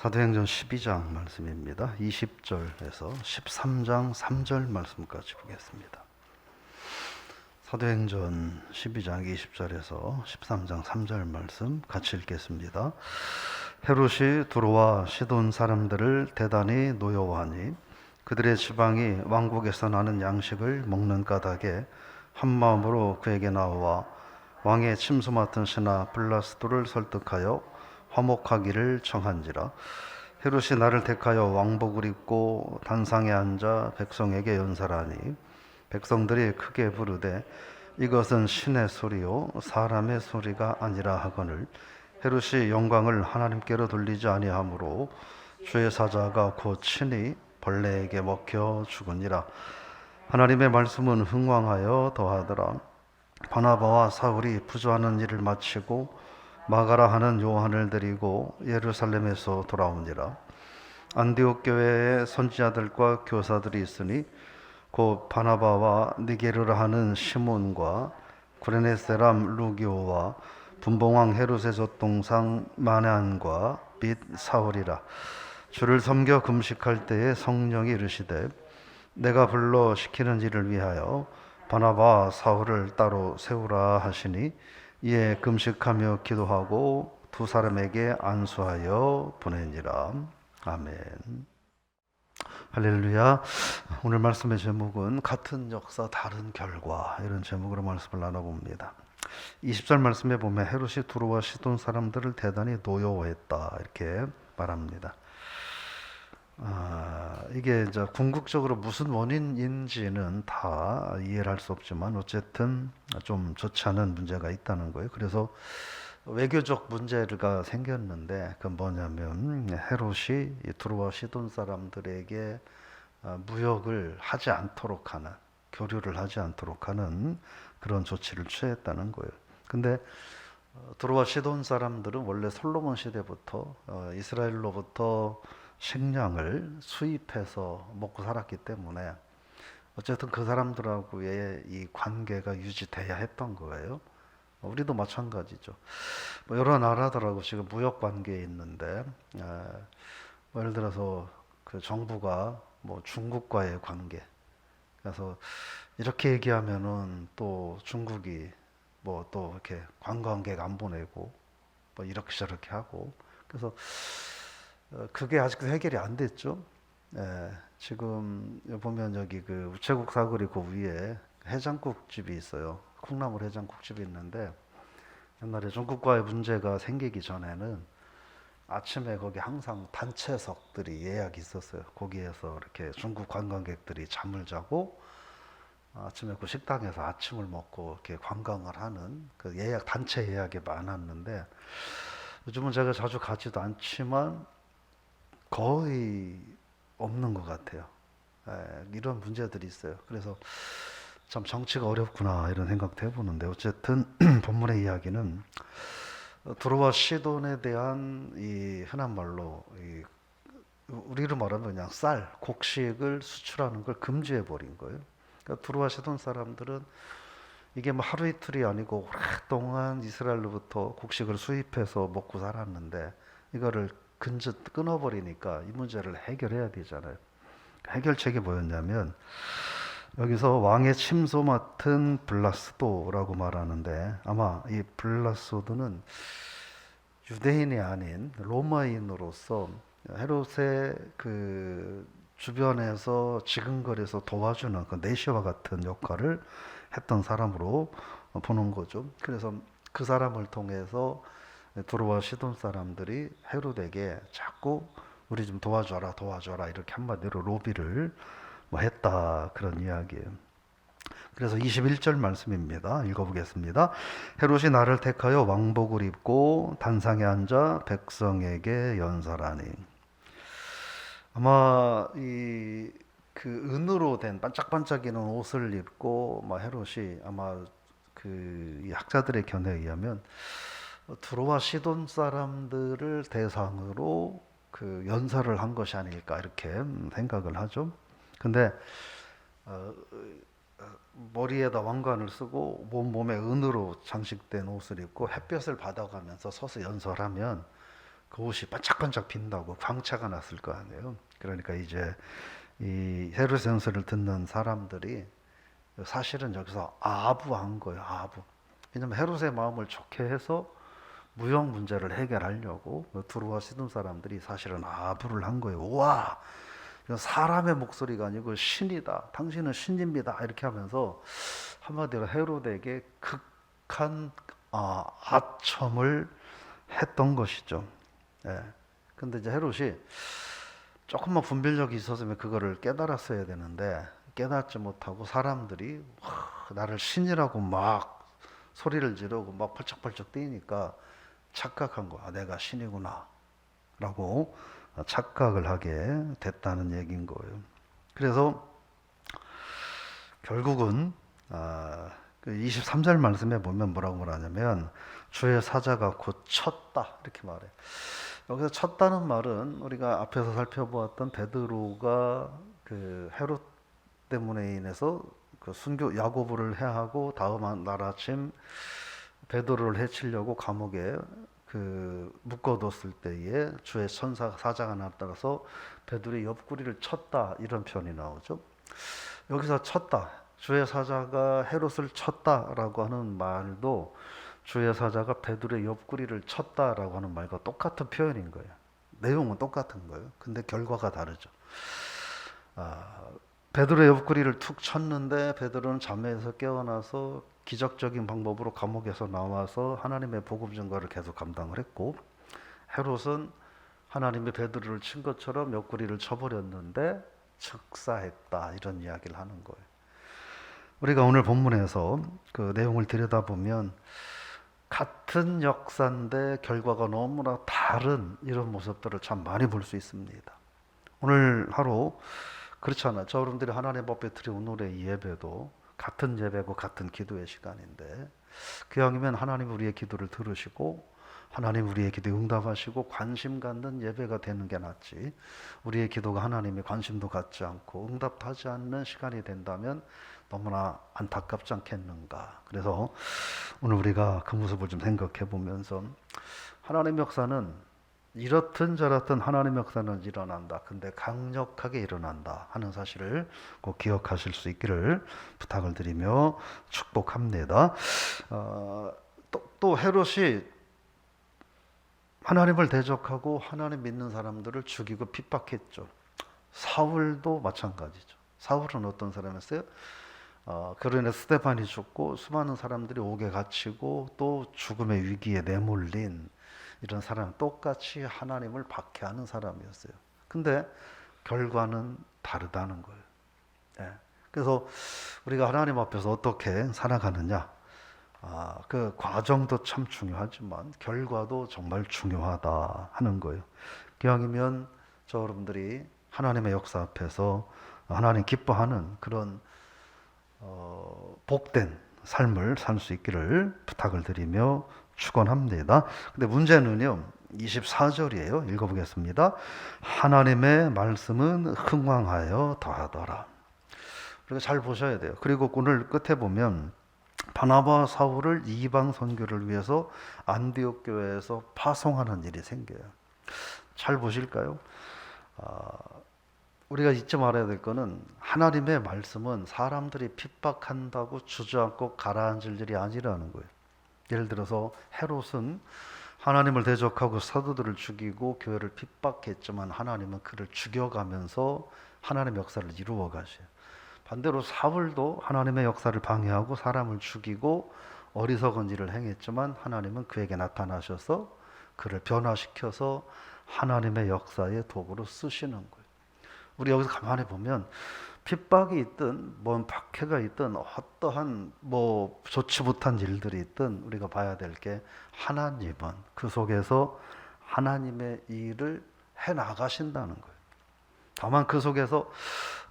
사도행전 12장 말씀입니다. 20절에서 13장 3절 말씀까지 보겠습니다. 사도행전 12장 20절에서 13장 3절 말씀 같이 읽겠습니다. 헤롯이 두로와 시돈 사람들을 대단히 노여워하니 그들의 지방이 왕국에서 나는 양식을 먹는 까닭에 한 마음으로 그에게 나와 왕의 침수 맡은 신하 블라스도를 설득하여 화목하기를 청한지라. 헤롯이 나를 택하여 왕복을 입고 단상에 앉아 백성에게 연설하니 백성들이 크게 부르되 이것은 신의 소리요 사람의 소리가 아니라 하거늘 헤롯이 영광을 하나님께로 돌리지 아니하므로 주의 사자가 곧 친히 벌레에게 먹혀 죽으니라. 하나님의 말씀은 흥왕하여 더하더라. 바나바와 사울이 부조하는 일을 마치고 마가라 하는 요한을 데리고 예루살렘에서 돌아오니라 안디옥 교회에 선지자들과 교사들이 있으니 곧 바나바와 니게르라 하는 시몬과 구레네 사람 루기오와 분봉왕 헤롯의 젖동상 마난과 빚 사울이라. 주를 섬겨 금식할 때에 성령이 이르시되 내가 불러 시키는 일을 위하여 바나바 사울을 따로 세우라 하시니 이에 금식하며 기도하고 두 사람에게 안수하여 보내니라 아멘. 할렐루야. 오늘 말씀의 제목은 같은 역사 다른 결과 이런 제목으로 말씀을 나눠봅니다. 20절 말씀에 보면 헤롯이 두로와 시돈 사람들을 대단히 노여워했다 이렇게 말합니다. 아, 이게 이제 궁극적으로 무슨 원인인지는 다 이해를 할 수 없지만 어쨌든 좀 좋지 않은 문제가 있다는 거예요. 그래서 외교적 문제가 생겼는데 그 뭐냐면 헤롯이 이 두로와 시돈 사람들에게 아, 무역을 하지 않도록 하는 교류를 하지 않도록 하는 그런 조치를 취했다는 거예요. 근데 어, 두로와 시돈 사람들은 원래 솔로몬 시대부터 어, 이스라엘로부터 식량을 수입해서 먹고 살았기 때문에 어쨌든 그 사람들하고의 이 관계가 유지돼야 했던 거예요. 우리도 마찬가지죠. 뭐 여러 나라들하고 지금 무역 관계에 있는데, 에, 뭐 예를 들어서 그 정부가 뭐 중국과의 관계, 그래서 이렇게 얘기하면은 또 중국이 뭐 또 이렇게 관광객 안 보내고 뭐 이렇게 저렇게 하고 그래서 어, 그게 아직도 해결이 안 됐죠. 예, 지금 보면 여기 그 우체국 사거리 그 위에 해장국 집이 있어요. 콩나물 해장국 집이 있는데 옛날에 중국과의 문제가 생기기 전에는 아침에 거기 항상 단체석들이 예약이 있었어요. 거기에서 이렇게 중국 관광객들이 잠을 자고 아침에 그 식당에서 아침을 먹고 이렇게 관광을 하는 그 예약 단체 예약이 많았는데 요즘은 제가 자주 가지도 않지만 거의 없는 것 같아요. 예, 이런 문제들이 있어요. 그래서 참 정치가 어렵구나 이런 생각도 해보는데 어쨌든 본문의 이야기는 두로와 시돈에 대한 이 흔한 말로 이 우리로 말하면 그냥 쌀, 곡식을 수출하는 걸 금지해 버린 거예요. 그러니까 두로와 시돈 사람들은 이게 뭐 하루 이틀이 아니고 오랫동안 이스라엘로부터 곡식을 수입해서 먹고 살았는데 이거를 근저 끊어버리니까 이 문제를 해결해야 되잖아요. 해결책이 뭐였냐면 여기서 왕의 침소 맡은 블라스도라고 말하는데 아마 이 블라스도는 유대인이 아닌 로마인으로서 헤롯의 그 주변에서 지근거려서 도와주는 그 내시와 같은 역할을 했던 사람으로 보는 거죠. 그래서 그 사람을 통해서 두로와 시돈 사람들이 헤롯에게 자꾸 우리 좀 도와줘라 도와줘라 이렇게 한마디로 로비를 뭐 했다 그런 이야기예요. 그래서 21절 말씀입니다. 읽어보겠습니다. 헤롯이 나를 택하여 왕복을 입고 단상에 앉아 백성에게 연설하니 아마 이 그 은으로 된 반짝반짝이는 옷을 입고 막 헤롯이 아마 그이 학자들의 견해에 의하면 두로와 시돈 사람들을 대상으로 그 연설을 한 것이 아닐까 이렇게 생각을 하죠. 근데 어, 어, 머리에다 왕관을 쓰고 몸 몸에 은으로 장식된 옷을 입고 햇볕을 받아가면서 서서 연설하면 그 옷이 반짝반짝 빈다고 광채가 났을 거 아니에요. 그러니까 이제 이 연설을 듣는 사람들이 사실은 여기서 아부한 거예요. 아부. 왜냐면 헤롯의 마음을 좋게 해서 무역 문제를 해결하려고 들어와 시던 사람들이 사실은 아부를 한 거예요. 와, 사람의 목소리가 아니고 신이다. 당신은 신입니다. 이렇게 하면서 한마디로 헤롯에게 극한 아, 아첨을 했던 것이죠. 예. 근데 이제 헤롯이 조금만 분별력이 있었으면 그거를 깨달았어야 되는데 깨닫지 못하고 사람들이 와, 나를 신이라고 막 소리를 지르고 막 펄쩍펄쩍 뛰니까 착각한 거야. 아, 내가 신이구나. 라고 착각을 하게 됐다는 얘기인 거예요. 그래서 결국은 아, 그 23절 말씀에 보면 뭐라고 말하냐면 주의 사자가 곧 쳤다 이렇게 말해. 여기서 쳤다는 말은 우리가 앞에서 살펴보았던 베드로가 그 헤롯 때문에 인해서 그 순교 야고보를 해하고 다음 날 아침 베드로를 해치려고 감옥에 그 묶어뒀을 때에 주의 천사 사자가 나타나서 베드로의 옆구리를 쳤다 이런 표현이 나오죠. 여기서 쳤다 주의 사자가 헤롯을 쳤다라고 하는 말도 주의 사자가 베드로의 옆구리를 쳤다라고 하는 말과 똑같은 표현인 거예요. 내용은 똑같은 거예요. 근데 결과가 다르죠. 아, 베드로의 옆구리를 툭 쳤는데 베드로는 잠에서 깨어나서 기적적인 방법으로 감옥에서 나와서 하나님의 복음 전가를 계속 감당을 했고 헤롯은 하나님의 베드로를 친 것처럼 옆구리를 쳐버렸는데 즉사했다 이런 이야기를 하는 거예요. 우리가 오늘 본문에서 그 내용을 들여다보면 같은 역사인데 결과가 너무나 다른 이런 모습들을 참 많이 볼 수 있습니다. 오늘 하루 그렇잖아요. 저 여러분들이 하나님 법에 드린 오늘의 예배도 같은 예배고 같은 기도의 시간인데 그왕이면 하나님 우리의 기도를 들으시고 하나님 우리의 기도에 응답하시고 관심 갖는 예배가 되는 게 낫지. 우리의 기도가 하나님의 관심도 갖지 않고 응답하지 않는 시간이 된다면 너무나 안타깝지 않겠는가. 그래서 오늘 우리가 그 모습을 좀 생각해 보면서 하나님의 역사는 이렇든 저렇든 하나님의 역사는 일어난다. 근데 강력하게 일어난다 하는 사실을 꼭 기억하실 수 있기를 부탁을 드리며 축복합니다. 어, 또, 또 헤롯이 하나님을 대적하고 하나님 믿는 사람들을 죽이고 핍박했죠. 사울도 마찬가지죠. 사울은 어떤 사람이었어요? 어, 그로 인해 스테판이 죽고 수많은 사람들이 옥에 갇히고 또 죽음의 위기에 내몰린 이런 사람 똑같이 하나님을 박해하는 사람이었어요. 근데 결과는 다르다는 거예요. 예. 그래서 우리가 하나님 앞에서 어떻게 살아가느냐, 아, 그 과정도 참 중요하지만 결과도 정말 중요하다 하는 거예요. 기왕이면 저 여러분들이 하나님의 역사 앞에서 하나님 기뻐하는 그런 어, 복된 삶을 살 수 있기를 부탁을 드리며 축원합니다. 근데 문제는요. 24절이에요. 읽어보겠습니다. 하나님의 말씀은 흥왕하여 더하더라. 그리고 잘 보셔야 돼요. 그리고 오늘 끝에 보면 바나바 사울을 이방 선교를 위해서 안디옥 교회에서 파송하는 일이 생겨요. 잘 보실까요? 아, 우리가 잊지 말아야 될 거는 하나님의 말씀은 사람들이 핍박한다고 주저앉고 가라앉을 일이 아니라는 거예요. 예를 들어서 헤롯은 하나님을 대적하고 사도들을 죽이고 교회를 핍박했지만 하나님은 그를 죽여가면서 하나님의 역사를 이루어 가셔요. 반대로 사울도 하나님의 역사를 방해하고 사람을 죽이고 어리석은 일을 행했지만 하나님은 그에게 나타나셔서 그를 변화시켜서 하나님의 역사의 도구로 쓰시는 거예요. 우리 여기서 가만히 보면 핍박이 있든 뭔 박해가 있든 어떠한 뭐 좋지 못한 일들이 있든 우리가 봐야 될 게 하나님은 그 속에서 하나님의 일을 해 나가신다는 거예요. 다만 그 속에서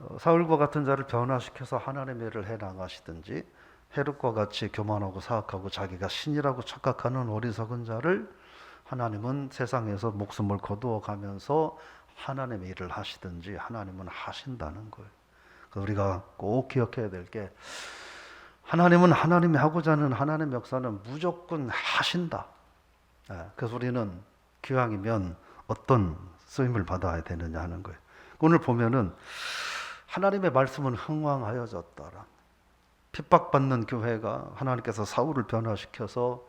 어, 사울과 같은 자를 변화시켜서 하나님의 일을 해 나가시든지 헤롯과 같이 교만하고 사악하고 자기가 신이라고 착각하는 어리석은 자를 하나님은 세상에서 목숨을 거두어 가면서 하나님의 일을 하시든지 하나님은 하신다는 거예요. 우리가 꼭 기억해야 될 게 하나님은 하나님이 하고자 하는 하나님의 역사는 무조건 하신다. 예, 그래서 우리는 기왕이면 어떤 쓰임을 받아야 되느냐 하는 거예요. 오늘 보면은 하나님의 말씀은 흥왕하여졌더라. 핍박받는 교회가 하나님께서 사울을 변화시켜서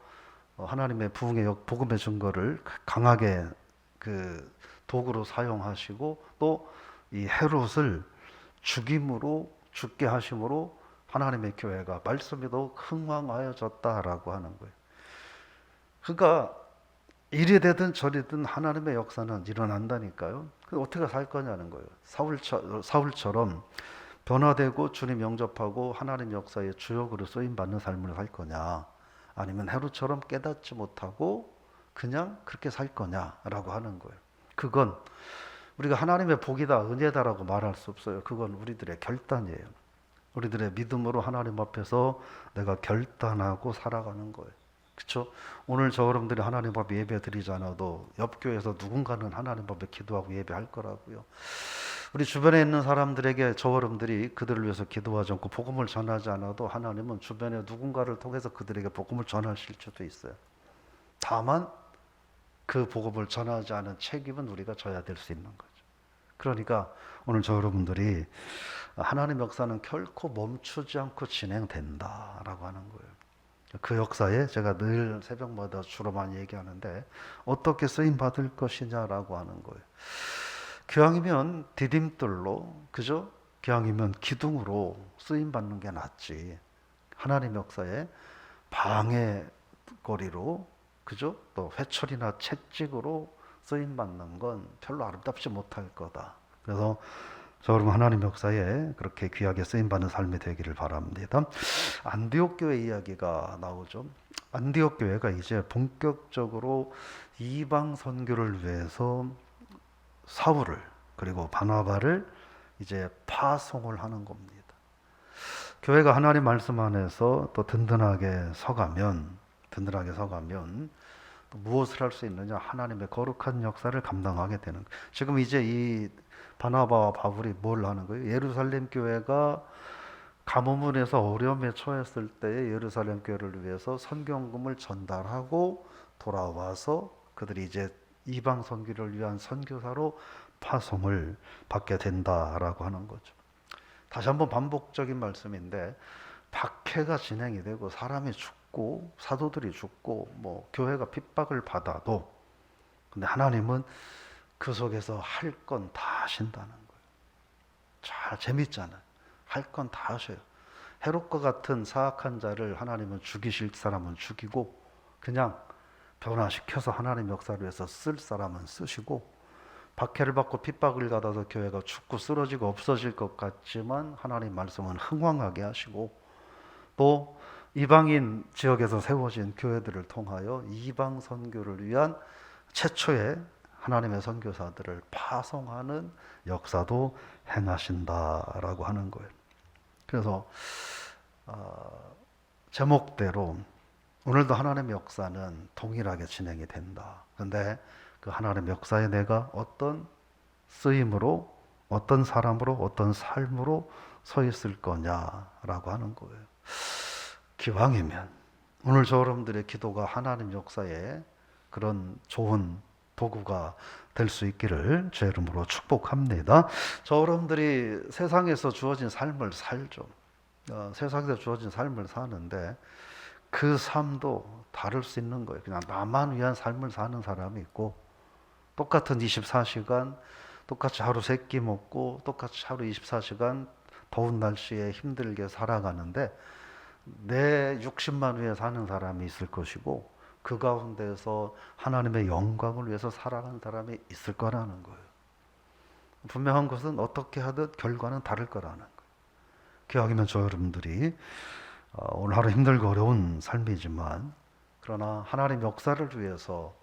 어, 하나님의 부흥의 역 복음의 증거를 강하게 그 도구로 사용하시고 또 이 헤롯을 죽임으로 죽게 하심으로 하나님의 교회가 말씀에도 흥왕하여졌다라고 하는 거예요. 그러니까 이리 되든 저리든 하나님의 역사는 일어난다니까요. 그 어떻게 살 거냐는 거예요. 사울처, 사울처 럼 변화되고 주님 영접하고 하나님 역사의 주역으로 쓰임 받는 삶을 살 거냐, 아니면 헤롯처럼 깨닫지 못하고 그냥 그렇게 살 거냐라고 하는 거예요. 그건 우리가 하나님의 복이다, 은혜다라고 말할 수 없어요. 그건 우리들의 결단이에요. 우리들의 믿음으로 하나님 앞에서 내가 결단하고 살아가는 거예요. 그렇죠? 오늘 저 여러분들이 하나님 앞에 예배 드리지 않아도 옆 교회에서 누군가는 하나님 앞에 기도하고 예배할 거라고요. 우리 주변에 있는 사람들에게 저 여러분들이 그들을 위해서 기도하지 않고 복음을 전하지 않아도 하나님은 주변에 누군가를 통해서 그들에게 복음을 전하실 수도 있어요. 다만 그 복음을 전하지 않은 책임은 우리가 져야 될 수 있는 거죠. 그러니까 오늘 저 여러분들이 하나님 역사는 결코 멈추지 않고 진행된다라고 하는 거예요. 그 역사에 제가 늘 새벽마다 주로 많이 얘기하는데 어떻게 쓰임 받을 것이냐라고 하는 거예요. 기왕이면 디딤돌로 그죠? 기왕이면 기둥으로 쓰임 받는 게 낫지. 하나님 역사에 방해거리로 그죠? 또 회초리나 채찍으로 쓰임 받는 건 별로 아름답지 못할 거다. 그래서 저 여러분 하나님 역사에 그렇게 귀하게 쓰임 받는 삶이 되기를 바랍니다. 안디옥 교회 이야기가 나오죠. 안디옥 교회가 이제 본격적으로 이방 선교를 위해서 사울을 그리고 바나바를 이제 파송을 하는 겁니다. 교회가 하나님 말씀 안에서 또 든든하게 서가면 든든하게 서가면 또 무엇을 할 수 있느냐 하나님의 거룩한 역사를 감당하게 되는 거예요. 지금 이제 이 바나바와 바울이 뭘 하는 거예요? 예루살렘 교회가 가뭄문에서 어려움에 처했을 때에 예루살렘 교회를 위해서 선경금을 전달하고 돌아와서 그들이 이제 이방 선교를 위한 선교사로 파송을 받게 된다라고 하는 거죠. 다시 한번 반복적인 말씀인데 박해가 진행이 되고 사람이 죽 고 사도들이 죽고 뭐 교회가 핍박을 받아도 근데 하나님은 그 속에서 할 건 다 하신다는 거예요. 잘 재밌잖아요. 할 건 다 하셔요. 헤롯과 같은 사악한 자를 하나님은 죽이실 사람은 죽이고 그냥 변화시켜서 하나님 역사를 위해서 쓸 사람은 쓰시고 박해를 받고 핍박을 받아서 교회가 죽고 쓰러지고 없어질 것 같지만 하나님 말씀은 흥왕하게 하시고 또 이방인 지역에서 세워진 교회들을 통하여 이방 선교를 위한 최초의 하나님의 선교사들을 파송하는 역사도 행하신다라고 하는 거예요. 그래서 어, 제목대로 오늘도 하나님의 역사는 동일하게 진행이 된다. 그런데 그 하나님의 역사에 내가 어떤 쓰임으로 어떤 사람으로 어떤 삶으로 서 있을 거냐라고 하는 거예요. 기왕이면 오늘 저 여러분들의 기도가 하나님 역사에 그런 좋은 도구가 될 수 있기를 제 이름으로 축복합니다. 저 여러분들이 세상에서 주어진 삶을 살죠. 어, 세상에서 주어진 삶을 사는데 그 삶도 다를 수 있는 거예요. 그냥 나만 위한 삶을 사는 사람이 있고 똑같은 24시간 똑같이 하루 세 끼 먹고 똑같이 하루 24시간 더운 날씨에 힘들게 살아가는데 내 육신만 위해 사는 사람이 있을 것이고 그 가운데서 하나님의 영광을 위해서 살아가는 사람이 있을 거라는 거예요. 분명한 것은 어떻게 하든 결과는 다를 거라는 거예요. 기왕이면 저 여러분들이 어, 오늘 하루 힘들고 어려운 삶이지만 그러나 하나님 역사를 위해서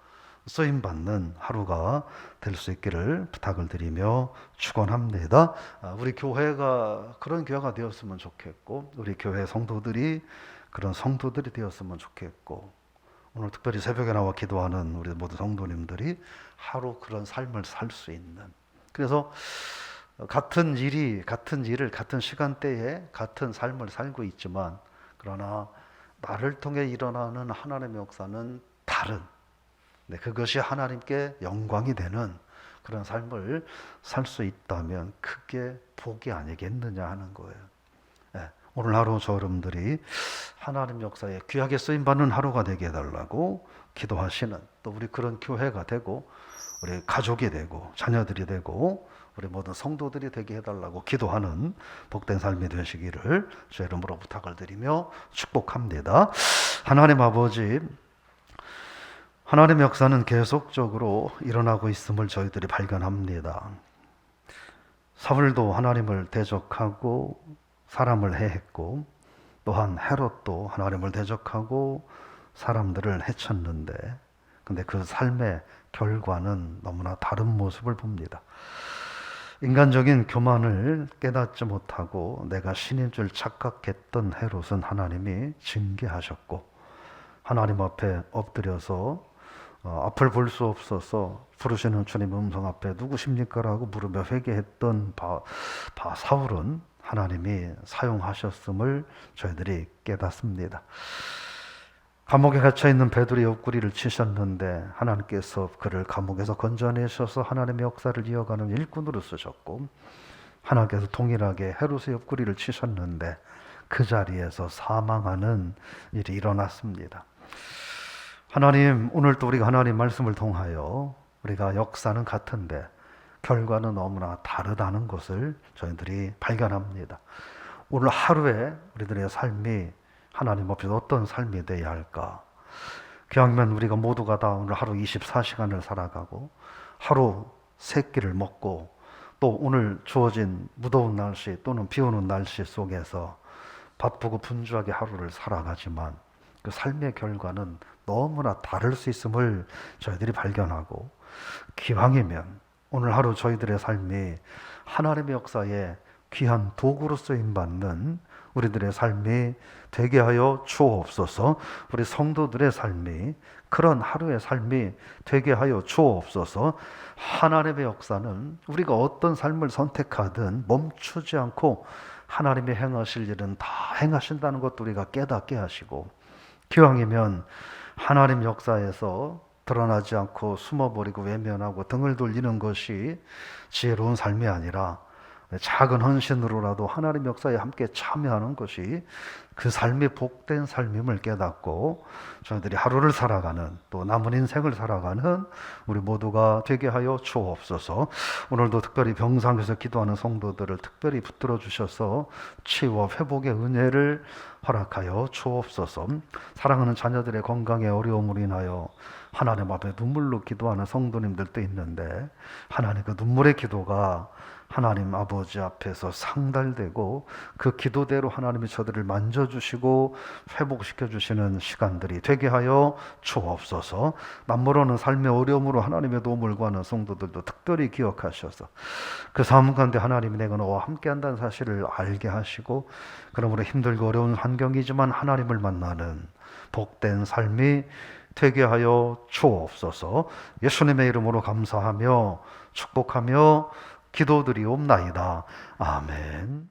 쓰임 받는 하루가 될 수 있기를 부탁을 드리며 축원합니다. 아, 우리 교회가 그런 교회가 되었으면 좋겠고 우리 교회 성도들이 그런 성도들이 되었으면 좋겠고 오늘 특별히 새벽에 나와 기도하는 우리 모든 성도님들이 하루 그런 삶을 살 수 있는 그래서 같은 일이 같은 일을 같은 시간대에 같은 삶을 살고 있지만 그러나 나를 통해 일어나는 하나님의 역사는 다른 네, 그것이 하나님께 영광이 되는 그런 삶을 살 수 있다면 그게 복이 아니겠느냐 하는 거예요. 예, 오늘 하루 저 여러분들이 하나님 역사에 귀하게 쓰임 받는 하루가 되게 해달라고 기도하시는 또 우리 그런 교회가 되고 우리 가족이 되고 자녀들이 되고 우리 모든 성도들이 되게 해달라고 기도하는 복된 삶이 되시기를 주 이름으로 부탁을 드리며 축복합니다. 하나님 아버지 하나님의 역사는 계속적으로 일어나고 있음을 저희들이 발견합니다. 사울도 하나님을 대적하고 사람을 해했고 또한 헤롯도 하나님을 대적하고 사람들을 해쳤는데 근데 그 삶의 결과는 너무나 다른 모습을 봅니다. 인간적인 교만을 깨닫지 못하고 내가 신인 줄 착각했던 헤롯은 하나님이 징계하셨고 하나님 앞에 엎드려서 어, 앞을 볼 수 없어서 부르시는 주님 음성 앞에 누구십니까라고 물으며 회개했던 바, 바 사울은 하나님이 사용하셨음을 저희들이 깨닫습니다. 감옥에 갇혀 있는 베드로의 옆구리를 치셨는데 하나님께서 그를 감옥에서 건져내셔서 하나님의 역사를 이어가는 일꾼으로 쓰셨고 하나님께서 동일하게 헤롯의 옆구리를 치셨는데 그 자리에서 사망하는 일이 일어났습니다. 하나님 오늘 또 우리가 하나님 말씀을 통하여 우리가 역사는 같은데 결과는 너무나 다르다는 것을 저희들이 발견합니다. 오늘 하루에 우리들의 삶이 하나님 앞에서 어떤 삶이 되어야 할까? 그야면 우리가 모두가 다 오늘 하루 24시간을 살아가고 하루 세 끼를 먹고 또 오늘 주어진 무더운 날씨 또는 비 오는 날씨 속에서 바쁘고 분주하게 하루를 살아가지만 그 삶의 결과는 너무나 다를 수 있음을 저희들이 발견하고 기왕이면 오늘 하루 저희들의 삶이 하나님의 역사에 귀한 도구로 쓰임 받는 우리들의 삶이 되게 하여 주옵소서. 우리 성도들의 삶이 그런 하루의 삶이 되게 하여 주옵소서. 하나님의 역사는 우리가 어떤 삶을 선택하든 멈추지 않고 하나님이 행하실 일은 다 행하신다는 것도 우리가 깨닫게 하시고 기왕이면 하나님 역사에서 드러나지 않고 숨어버리고 외면하고 등을 돌리는 것이 지혜로운 삶이 아니라 작은 헌신으로라도 하나님 역사에 함께 참여하는 것이 그 삶이 복된 삶임을 깨닫고 저희들이 하루를 살아가는 또 남은 인생을 살아가는 우리 모두가 되게 하여 주옵소서. 오늘도 특별히 병상에서 기도하는 성도들을 특별히 붙들어 주셔서 치유와 회복의 은혜를 허락하여 주옵소서. 사랑하는 자녀들의 건강에 어려움으로 인하여 하나님 앞에 눈물로 기도하는 성도님들도 있는데 하나님 그 눈물의 기도가 하나님 아버지 앞에서 상달되고 그 기도대로 하나님이 저들을 만져주시고 회복시켜 주시는 시간들이 되게 하여 주옵소서. 남모르는 삶의 어려움으로 하나님의 도움을 구하는 성도들도 특별히 기억하셔서 그 삶 가운데 하나님이 내가 너와 함께한다는 사실을 알게 하시고 그러므로 힘들고 어려운 환경이지만 하나님을 만나는 복된 삶이 되게 하여 주옵소서. 예수님의 이름으로 감사하며 축복하며 기도드리옵나이다. 아멘.